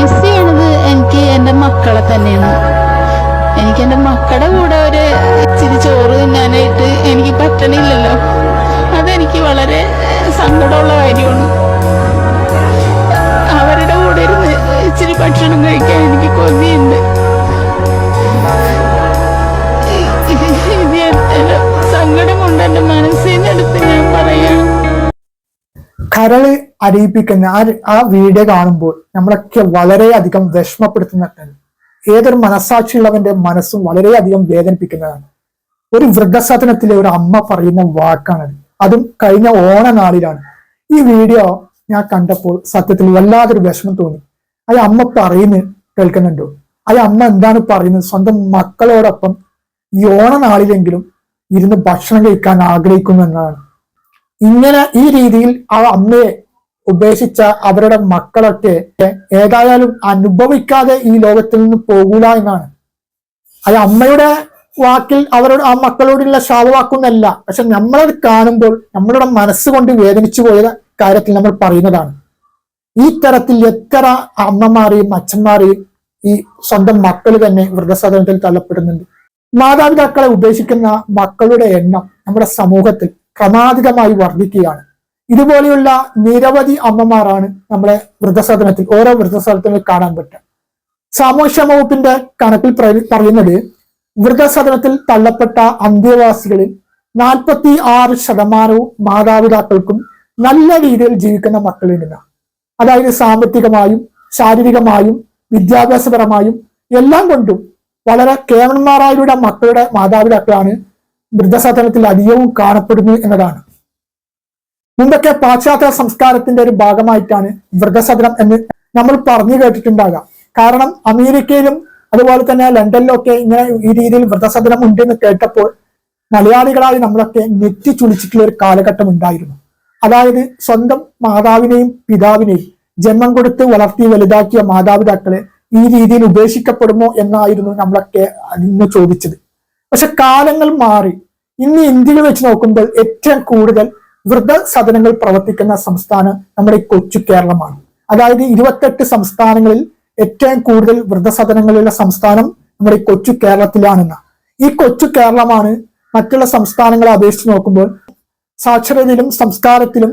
Miss ചെയ്യണത് എനിക്ക് എന്റെ മക്കളെ തന്നെയാണ്. എനിക്ക് എന്റെ മക്കളുടെ കൂടെ ഒരു ഇച്ചിരി ചോറ് തിന്നാനായിട്ട് എനിക്ക് പറ്റണില്ലല്ലോ. അതെനിക്ക് വളരെ സങ്കടമുള്ള കാര്യമാണ്. അവരുടെ കൂടെ ഇരുന്ന് ഇച്ചിരി ഭക്ഷണം കഴിക്കാൻ എനിക്ക് കൊതിയുണ്ട്. കരൾ അരിയിപ്പിക്കുന്ന ആ ആ വീഡിയോ കാണുമ്പോൾ നമ്മളൊക്കെ വളരെയധികം വിഷമപ്പെടുത്തുന്നതാണ് ഏതൊരു മനസ്സാക്ഷിയുള്ളവന്റെ മനസ്സും വളരെയധികം വേദനിപ്പിക്കുന്നതാണ്. ഒരു വൃദ്ധസദനത്തിലെ ഒരു അമ്മ പറയുന്ന വാക്കാണത് അതും. കഴിഞ്ഞ ഓണനാളിലാണ് ഈ വീഡിയോ ഞാൻ കണ്ടപ്പോൾ സത്യത്തിൽ വല്ലാതൊരു വിഷമം തോന്നി. ആ അമ്മ പറയുന്നു കേൾക്കുന്നുണ്ടോ? ആ അമ്മ എന്താണ് പറയുന്നത്? സ്വന്തം മക്കളോടൊപ്പം ഈ ഓണനാളിലെങ്കിലും ഇരുന്ന് ഭക്ഷണം കഴിക്കാൻ ആഗ്രഹിക്കുന്നു എന്നതാണ് ഇങ്ങനെ ഈ രീതിയിൽ ആ അമ്മയെ ഉപേക്ഷിച്ച അവരുടെ മക്കളൊക്കെ ഏതായാലും അനുഭവിക്കാതെ ഈ ലോകത്തിൽ നിന്ന് പോകൂല എന്നാണ്. അത് അമ്മയുടെ വാക്കിൽ അവരോട് ആ മക്കളോടുള്ള ശാപവാക്കുന്നല്ല. പക്ഷെ നമ്മളത് കാണുമ്പോൾ നമ്മളുടെ മനസ്സുകൊണ്ട് വേദനിച്ചു പോയ കാര്യത്തിൽ നമ്മൾ പറയുന്നതാണ്. ഈ തരത്തിൽ എത്ര അമ്മമാരെയും അച്ഛന്മാരെയും ഈ സ്വന്തം മക്കൾ തന്നെ വൃദ്ധസദനത്തിൽ തള്ളപ്പെടുന്നുണ്ട്. മാതാപിതാക്കളെ ഉപേക്ഷിക്കുന്ന മക്കളുടെ എണ്ണം നമ്മുടെ സമൂഹത്തിൽ ക്രമാതീതമായി വർദ്ധിക്കുകയാണ് ഇതുപോലെയുള്ള നിരവധി അമ്മമാരാണ് നമ്മളെ വൃദ്ധസദനത്തിൽ ഓരോ വൃദ്ധസദനത്തിൽ കാണാൻ പറ്റുക. സാമൂഹ്യ വകുപ്പിന്റെ കണക്കിൽ പറയുന്നത് വൃദ്ധസദനത്തിൽ തള്ളപ്പെട്ട അന്ത്യവാസികളിൽ നാൽപ്പത്തി ആറ് ശതമാനവും മാതാപിതാക്കൾക്കും നല്ല രീതിയിൽ ജീവിക്കുന്ന മക്കളുണ്ടെന്നാണ് അതായത് സാമ്പത്തികമായും ശാരീരികമായും വിദ്യാഭ്യാസപരമായും എല്ലാം കൊണ്ടും വളരെ കേവലന്മാരായവരുടെ മക്കളുടെ മാതാപിതാക്കളാണ് വൃദ്ധസദനത്തിൽ അധികവും കാണപ്പെടുന്നു എന്നതാണ്. മുമ്പൊക്കെ പാശ്ചാത്യ സംസ്കാരത്തിന്റെ ഒരു ഭാഗമായിട്ടാണ് വൃദ്ധസദനം എന്ന് നമ്മൾ പറഞ്ഞു കേട്ടിട്ടുണ്ടാകാം. കാരണം അമേരിക്കയിലും അതുപോലെ തന്നെ ലണ്ടനിലൊക്കെ ഇങ്ങനെ ഈ രീതിയിൽ വൃദ്ധസദനം ഉണ്ടെന്ന് കേട്ടപ്പോൾ മലയാളികളായി നമ്മളൊക്കെ നെറ്റി ചുളിച്ചിട്ടുള്ള ഒരു കാലഘട്ടം ഉണ്ടായിരുന്നു. അതായത് സ്വന്തം മാതാവിനെയും പിതാവിനെയും ജന്മം കൊടുത്ത് വളർത്തി വലുതാക്കിയ മാതാപിതാക്കളെ ഈ രീതിയിൽ ഉപേക്ഷിക്കപ്പെടുമോ എന്നായിരുന്നു നമ്മളൊക്കെ ഇന്ന് ചോദിച്ചത്. പക്ഷെ കാലങ്ങൾ മാറി. ഇന്ന് ഇന്ത്യയിൽ വെച്ച് നോക്കുമ്പോൾ ഏറ്റവും കൂടുതൽ വൃദ്ധ സദനങ്ങൾ പ്രവർത്തിക്കുന്ന സംസ്ഥാനം നമ്മുടെ ഈ കൊച്ചു കേരളമാണ്. അതായത് ഇരുപത്തെട്ട് സംസ്ഥാനങ്ങളിൽ ഏറ്റവും കൂടുതൽ വൃദ്ധസദനങ്ങളുള്ള സംസ്ഥാനം നമ്മുടെ ഈ കൊച്ചു കേരളത്തിലാണെന്ന. ഈ കൊച്ചു കേരളമാണ് മറ്റുള്ള സംസ്ഥാനങ്ങളെ അപേക്ഷിച്ച് നോക്കുമ്പോൾ സാക്ഷരതയിലും സംസ്കാരത്തിലും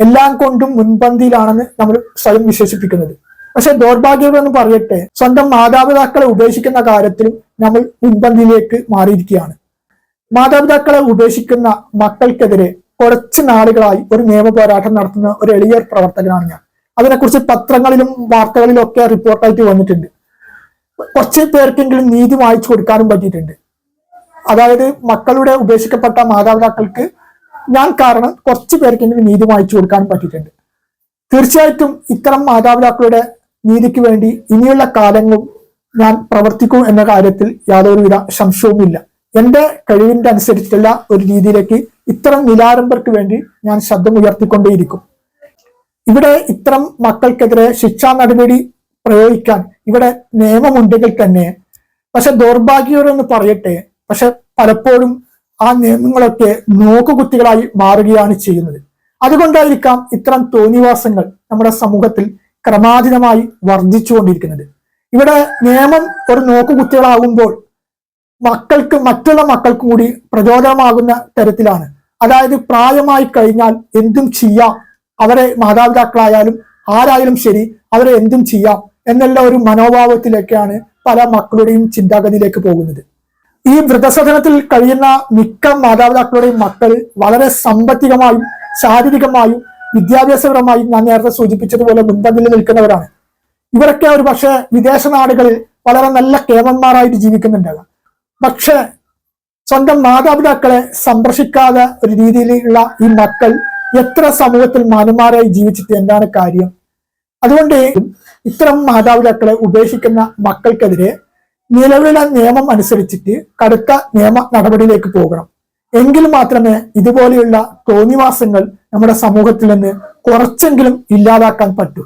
എല്ലാം കൊണ്ടും മുൻപന്തിയിലാണെന്ന് നമ്മൾ സ്വയം വിശേഷിപ്പിക്കുന്നത്. പക്ഷെ ദൗർഭാഗ്യമെന്ന് പറയട്ടെ സ്വന്തം മാതാപിതാക്കളെ ഉപേക്ഷിക്കുന്ന കാര്യത്തിലും നമ്മൾ മുൻപന്തിയിലേക്ക് മാറിയിരിക്കുകയാണ്. മാതാപിതാക്കളെ ഉപേക്ഷിക്കുന്ന മക്കൾക്കെതിരെ കുറച്ച് നാളുകളായി ഒരു നിയമ പോരാട്ടം നടത്തുന്ന ഒരു എളിയ പ്രവർത്തകനാണ് ഞാൻ. അതിനെക്കുറിച്ച് പത്രങ്ങളിലും വാർത്തകളിലും ഒക്കെ റിപ്പോർട്ടായിട്ട് വന്നിട്ടുണ്ട്. കുറച്ച് പേർക്കെങ്കിലും നീതി വായിച്ചു കൊടുക്കാനും പറ്റിയിട്ടുണ്ട്. അതായത് മക്കളുടെ ഉപേക്ഷിക്കപ്പെട്ട മാതാപിതാക്കൾക്ക് ഞാൻ കാരണം കുറച്ച് പേർക്കെങ്കിലും നീതി വായിച്ചു കൊടുക്കാനും പറ്റിയിട്ടുണ്ട്. തീർച്ചയായിട്ടും ഇത്തരം മാതാപിതാക്കളുടെ നീതിക്ക് വേണ്ടി ഇനിയുള്ള കാലങ്ങളും ഞാൻ പ്രവർത്തിക്കും എന്ന കാര്യത്തിൽ യാതൊരുവിധ സംശയവുമില്ല. എന്റെ കഴിവിന്റെ അനുസരിച്ചുള്ള ഒരു രീതിയിലേക്ക് ഇത്തരം നിലാരംഭർക്ക് വേണ്ടി ഞാൻ ശബ്ദം ഉയർത്തിക്കൊണ്ടേയിരിക്കും. ഇവിടെ ഇത്തരം മക്കൾക്കെതിരെ ശിക്ഷാ നടപടി പ്രയോഗിക്കാൻ ഇവിടെ നിയമമുണ്ടെങ്കിൽ തന്നെ പക്ഷെ ദൗർഭാഗ്യവരെന്ന് പറയട്ടെ പക്ഷെ പലപ്പോഴും ആ നിയമങ്ങളൊക്കെ നോക്കുകുത്തികളായി മാറുകയാണ് ചെയ്യുന്നത്. അതുകൊണ്ടായിരിക്കാം ഇത്തരം തോന്നിവാസങ്ങൾ നമ്മുടെ സമൂഹത്തിൽ ക്രമാതീതമായി വർദ്ധിച്ചുകൊണ്ടിരിക്കുന്നത്. ഇവിടെ നിയമം ഒരു നോക്കുകുത്തികളാകുമ്പോൾ മക്കൾക്ക് മറ്റുള്ള മക്കൾക്കും കൂടി പ്രചോദനമാകുന്ന തരത്തിലാണ്. അതായത് പ്രായമായി കഴിഞ്ഞാൽ എന്തും ചെയ്യാം അവരെ മാതാപിതാക്കളായാലും ആരായാലും ശരി അവരെ എന്തും ചെയ്യാം എന്നുള്ള ഒരു മനോഭാവത്തിലേക്കാണ് പല മക്കളുടെയും ചിന്താഗതിയിലേക്ക് പോകുന്നത്. ഈ വൃദ്ധസദനത്തിൽ കഴിയുന്ന മിക്ക മാതാപിതാക്കളുടെയും മക്കൾ വളരെ സാമ്പത്തികമായും ശാരീരികമായും വിദ്യാഭ്യാസപരമായും ഞാൻ നേരത്തെ സൂചിപ്പിച്ചതുപോലെ മുൻപന്തിൽ നിൽക്കുന്നവരാണ്. ഇവരൊക്കെ ഒരു പക്ഷേ വിദേശ നാടുകളിൽ വളരെ നല്ല കേമന്മാരായിട്ട് ജീവിക്കുന്നുണ്ടാകാം. പക്ഷെ സ്വന്തം മാതാപിതാക്കളെ സംരക്ഷിക്കാതെ ഒരു രീതിയിലുള്ള ഈ മക്കൾ എത്ര സമൂഹത്തിൽ മാന്യന്മാരായി ജീവിച്ചിട്ട് എന്താണ് കാര്യം? അതുകൊണ്ട് ഇത്തരം മാതാപിതാക്കളെ ഉപേക്ഷിക്കുന്ന മക്കൾക്കെതിരെ നിലവിലുള്ള നിയമം അനുസരിച്ചിട്ട് കടുത്ത നിയമ നടപടിയിലേക്ക് പോകണം. എങ്കിൽ മാത്രമേ ഇതുപോലെയുള്ള തോന്നിവാസങ്ങൾ നമ്മുടെ സമൂഹത്തിൽ നിന്ന് കുറച്ചെങ്കിലും ഇല്ലാതാക്കാൻ പറ്റൂ.